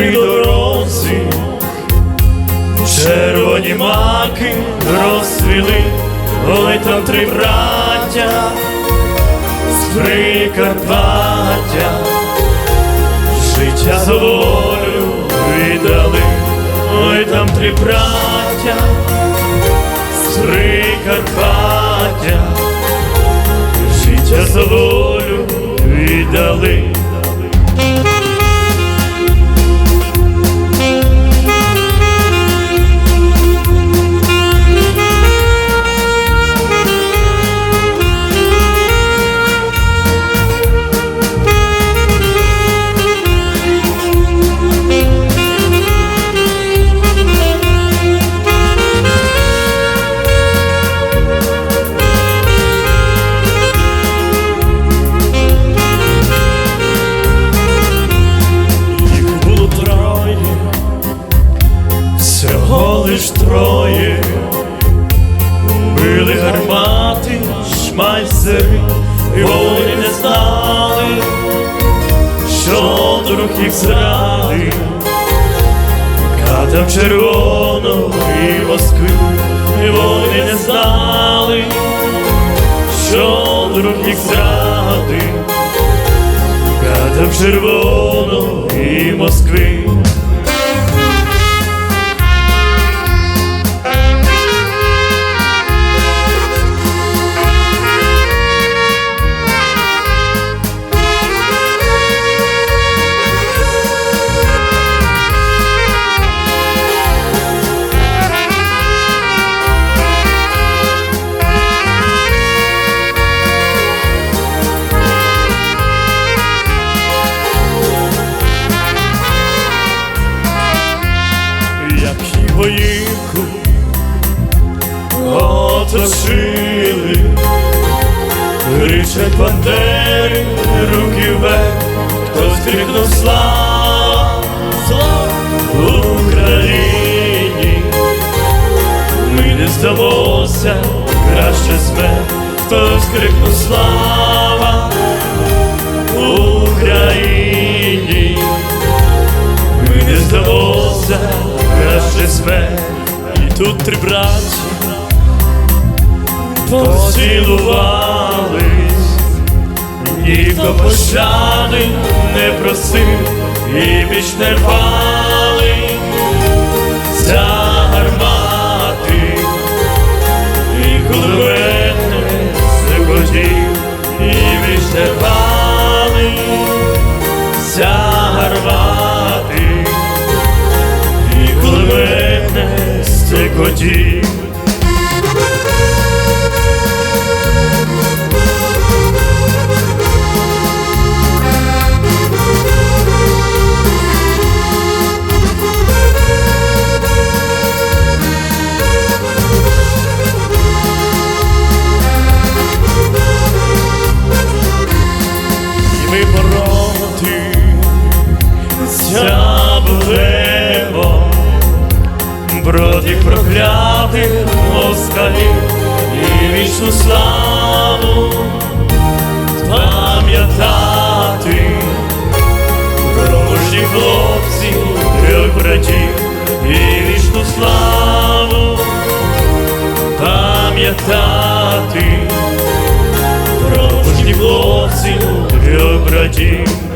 При дорозі, червоні маки розстріли, ой там три браття, з Прикарпаття, життя за волю віддали, ой, там три браття, з Прикарпаття, життя за волю віддали. Шмайсери, і вони не знали, що друг їх зрадив, катав червоно і Москви, і вони не знали, що друг їх зрадив. Катав червоно і Москви. Його оточили, кричать бандери, руки вверх, хтось крикнув слава, слава Україні, ми не здалося, краще смерть, хтось крикнув слава тут три браті поцілувались, ніхто пощади не просив і біч не рвали проти Зябуємо проти проклятих москалів і вічну славу пам'ятати про мужні хлопців, трьох братів і вічну славу пам'ятати про мужні хлопців, трьох братів.